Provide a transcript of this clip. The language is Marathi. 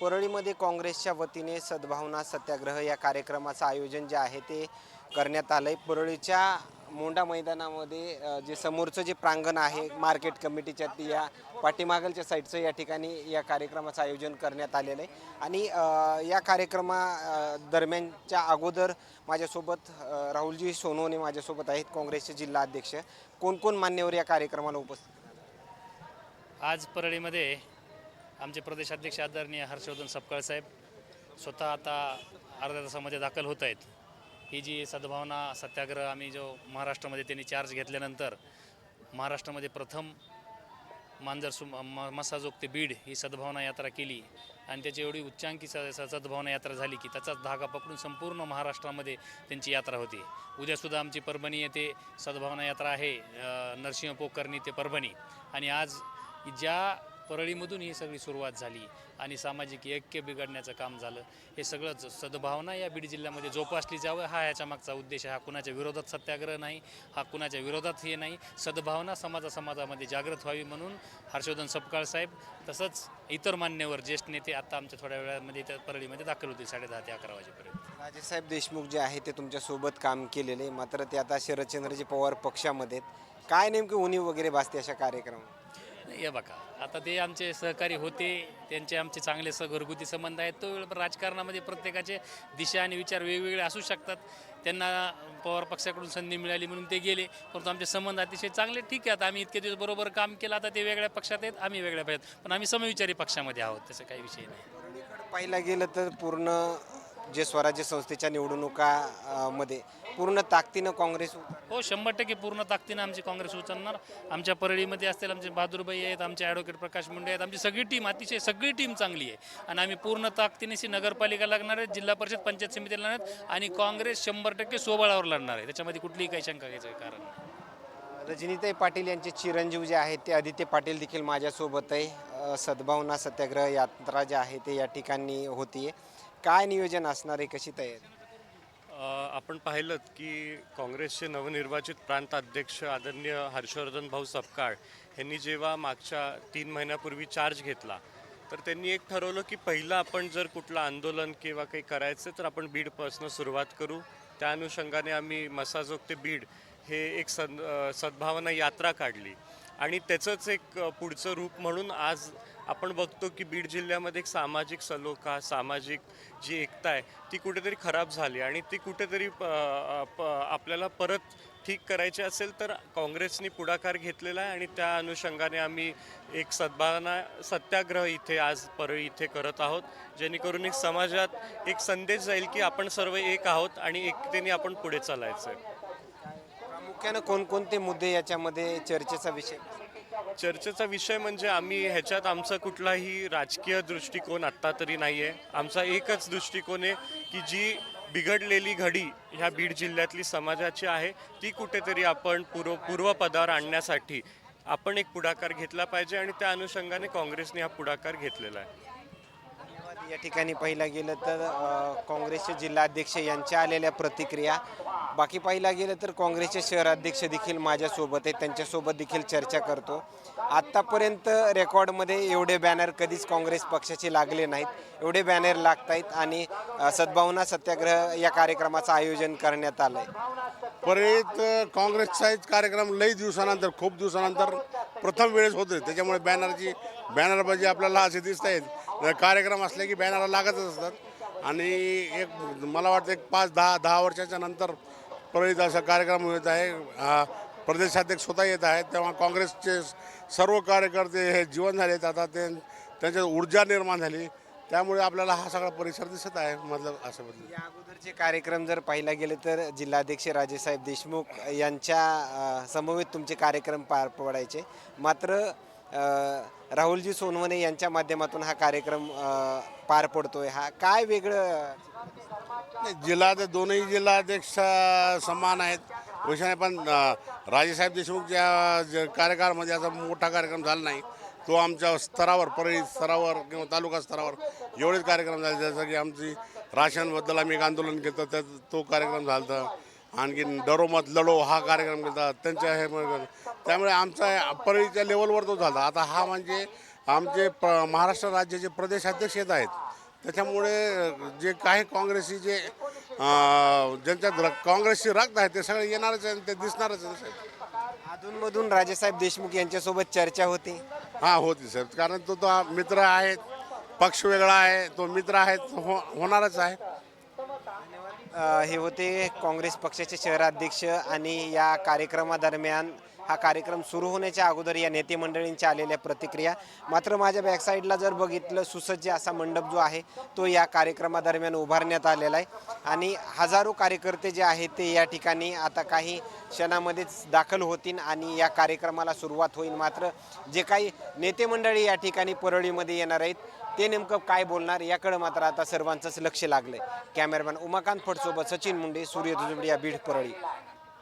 परळीमध्ये काँग्रेसच्या वतीने सद्भावना सत्याग्रह या कार्यक्रमाचं आयोजन जे आहे ते करण्यात आलं आहे परळीच्या मोंडा मैदानामध्ये जे समोरचं जे प्रांगण आहे मार्केट कमिटीच्या या पाठीमागलच्या साईडचं या ठिकाणी या कार्यक्रमाचं आयोजन करण्यात आलेलं आहे. आणि या कार्यक्रमा दरम्यानच्या अगोदर माझ्यासोबत राहुलजी सोनवणे माझ्यासोबत आहेत काँग्रेसचे जिल्हा अध्यक्ष. कोण कोण मान्यवर या कार्यक्रमाला उपस्थित? आज परळीमध्ये आमचे प्रदेशाध्यक्ष आदरणीय हर्षवर्धन सपकाळ साहेब स्वतः आता अर्ध्या तासामध्ये दाखल होत आहेत. ही जी सद्भावना सत्याग्रह आम्ही जो महाराष्ट्रामध्ये त्यांनी चार्ज घेतल्यानंतर महाराष्ट्रामध्ये प्रथम मांजर सु म मसाजोग ते बीड ही सद्भावना यात्रा केली आणि त्याची एवढी उच्चांकी स सद्भावना यात्रा झाली की त्याचाच धागा पकडून संपूर्ण महाराष्ट्रामध्ये त्यांची यात्रा होती. उद्यासुद्धा आमची परभणी येथे सद्भावना यात्रा आहे नरसिंह पोकर्णी ते परभणी. आणि आज ज्या परळीमधून ही सगळी सुरुवात झाली आणि सामाजिक ऐक्य बिघडण्याचं काम झालं. हे सगळं सद्भावना या बीड जिल्ह्यामध्ये जोपासली जावं हा याच्या मागचा उद्देश आहे. हा कुणाच्या विरोधात सत्याग्रह नाही हा कुणाच्या विरोधात हे नाही. सद्भावना समाजा समाजामध्ये जागृत व्हावी म्हणून हर्षवर्धन सपकाळ साहेब तसंच इतर मान्यवर ज्येष्ठ नेते आता आमच्या थोड्या वेळामध्ये त्या परळीमध्ये दाखल होतील साडेदहा ते अकरा वाजेपर्यंत. राजेसाहेब देशमुख जे आहे ते तुमच्यासोबत काम केलेले मात्र ते आता शरदचंद्रजी पवार पक्षामध्ये काय नेमकी उणीव वगैरे भासते अशा कार्यक्रम हे बघा आता ते आमचे सहकारी होते त्यांचे आमचे चांगले स घरगुती संबंध आहेत तो वेळ राजकारणामध्ये प्रत्येकाचे दिशा आणि विचार वेगवेगळे असू शकतात. त्यांना पवार पक्षाकडून संधी मिळाली म्हणून ते गेले परंतु आमचे संबंध अतिशय चांगले ठीक आहे. आता आम्ही इतके दिवस बरोबर काम केलं आता ते वेगळ्या पक्षात आहेत आम्ही वेगळ्या पक्षात पण आम्ही समविचारी पक्षामध्ये आहोत तसं काही विषय नाही. पाहिला गेलं तर पूर्ण जे स्वराज्य संस्थेच्या निवडणुका अ, मध्ये पूर्ण ताकदीनं काँग्रेस. हो शंभर टक्के पूर्ण ताकदीनं आमची काँग्रेस उचलणार. आमच्या परळीमध्ये असतील आमचे बहादूरबाई आहेत आमचे ॲडव्होकेट प्रकाश मुंडे आहेत आमची सगळी टीम अतिशय सगळी टीम चांगली आहे. आणि आम्ही पूर्ण ताकदीनेशी नगरपालिका लागणार आहेत जिल्हा परिषद पंचायत समिती लढणार आहेत आणि काँग्रेस शंभर टक्के सोबळावर लढणार आहे. त्याच्यामध्ये कुठलीही काही शंका घ्यायचं कारण नाही. रजनीताई पाटील यांचे चिरंजीव जे आहेत ते आदित्य पाटील देखील माझ्यासोबत आहे सद्भावना सत्याग्रह यात्रा जे आहे ते या ठिकाणी होतीये. काय नियोजन असणार आहे? कशी तयारी? आपण पाहिलं की काँग्रेसचे नवनिर्वाचित प्रांत अध्यक्ष आदरणीय हर्षवर्धन भाऊ सपकाळ यांनी जेव्हा मागच्या तीन महिन्यापूर्वी चार्ज घेतला तर त्यांनी एक ठरवलं की पहिलं आपण जर कुठलं आंदोलन किंवा काही करायचं तर आपण बीडपासून सुरुवात करू. त्या अनुषंगाने आम्ही मसाजोग ते बीड हे एक सद सद्भावना यात्रा काढली. आणि त्याचंच एक पुढचं रूप म्हणून आज आपण बघतो की बीड जिल्ह्यामध्ये एक सामाजिक सलोखा सामाजिक जी एकता आहे ती कुठेतरी खराब झाली आणि ती कुठेतरी प- प- आपल्याला परत ठीक करायची असेल तर काँग्रेसनी पुढाकार घेतलेला आहे आणि त्या अनुषंगाने आम्ही एक सद्भावना सत्याग्रह इथे आज परळी इथे करत आहोत जेणेकरून एक समाजात एक संदेश जाईल की आपण सर्व एक आहोत आणि एकतेने आपण पुढे चालायचं आहे प्रामुख्यानं कोणकोणते मुद्दे याच्यामध्ये चर्चेचा विषय? चर्चेचा विषय म्हणजे आम्ही ह्याच्यात आमचा कुठलाही राजकीय दृष्टिकोन आत्ता तरी नाही आहे आमचा एकच दृष्टिकोन आहे की जी बिघडलेली घडी ह्या बीड जिल्ह्यातली समाजाची आहे ती कुठेतरी आपण पूर्व पूर्वपदावर आणण्यासाठी आपण एक पुढाकार घेतला पाहिजे आणि त्या अनुषंगाने काँग्रेसने हा पुढाकार घेतलेला आहे. या ठिकाणी पाहिलं गेलं तर काँग्रेसचे जिल्हाध्यक्ष यांच्या आलेल्या प्रतिक्रिया. बाकी पाहिलं गेलं तर काँग्रेसचे शहराध्यक्ष देखील माझ्यासोबत आहेत. त्यांच्यासोबत देखील चर्चा करतो. आत्तापर्यंत रेकॉर्डमध्ये एवढे बॅनर कधीच काँग्रेस पक्षाचे लागले नाहीत. एवढे बॅनर लागत आहेत आणि सद्भावना सत्याग्रह या कार्यक्रमाचं आयोजन करण्यात आलं आहे परत काँग्रेसचा काँग्रेसचाच कार्यक्रम लई दिवसानंतर खूप दिवसानंतर प्रथम वेळेस होतोय. त्याच्यामुळे बॅनरची बॅनरबाजी आपल्याला असे दिसत आहेत कार्यक्रम असले की बॅनर लागतच असतात. आणि एक मला वाटतं एक पाच दहा दहा वर्षाच्या नंतर प्रवेश असा कार्यक्रम होत आहे. प्रदेशाध्यक्ष स्वतः येत आहेत. तेव्हा काँग्रेसचे सर्व कार्यकर्ते हे जीवन झालेत आता ते त्यांच्यात ऊर्जा निर्माण झाली. त्यामुळे आपल्याला हा सगळा परिसर दिसत आहे मतलब असं बदल या अगोदरचे कार्यक्रम जर पाहिला गेले तर जिल्हाध्यक्ष राजेसाहेब देशमुख यांच्या समवेत तुमचे कार्यक्रम पार पडायचे. मात्र राहुलजी सोनवणे यांच्या माध्यमातून हा कार्यक्रम पार पडतोय. हा काय वेगळं? जिल्हा दोनही जिल्हाध्यक्ष समान आहेत. विषयाने पण राजेसाहेब देशमुखच्या ज- कार्यकाळामध्ये असा मोठा कार्यक्रम झाला नाही. तो आमच्या स्तरावर परळी स्तरावर किंवा तालुका स्तरावर एवढेच कार्यक्रम झाले. जसं की आमची राशनबद्दल आम्ही एक आंदोलन केलं तर तो कार्यक्रम झाला होता आणखी डरोमत लढो हा कार्यक्रम केला त्यांच्या हे त्यामुळे आमचा परळीच्या लेवलवर तो झाला. आता हा म्हणजे आमचे प महाराष्ट्र राज्याचे प्रदेशाध्यक्ष येत आहेत. त्याच्यामुळे जे काही काँग्रेसी जे ज्यांच्यात र- काँग्रेसची रक्त आहे ते सगळे येणारच आहे आणि ते दिसणारच आहे अधूनमधून राजेसाहेब देशमुख यांच्यासोबत चर्चा होते. हां होती सर. कारण तो तो मित्र आहे पक्ष वेगळा आहे तो मित्र आहे हो होणारच आहे. हे होते काँग्रेस पक्षाचे शहराध्यक्ष आणि या कार्यक्रमादरम्यान हा कार्यक्रम सुरू होण्याच्या अगोदर या नेते मंडळींच्या आलेल्या प्रतिक्रिया. मात्र माझ्या बॅकसाईडला जर बघितलं सुसज्ज असा मंडप जो आहे तो या कार्यक्रमादरम्यान उभारण्यात आलेला आहे. आणि हजारो कार्यकर्ते जे आहेत ते या ठिकाणी आता काही क्षणामध्येच दाखल होतील आणि या कार्यक्रमाला सुरुवात होईल. मात्र जे काही नेते मंडळी या ठिकाणी परळीमध्ये येणार आहेत ते नेमकं काय बोलणार याकडे मात्र आता सर्वांचंच लक्ष लागलंय. कॅमेरामॅन उमाकांत फडसोबत सचिन मुंडे सूर्य दुजुबडिया बीड परळी.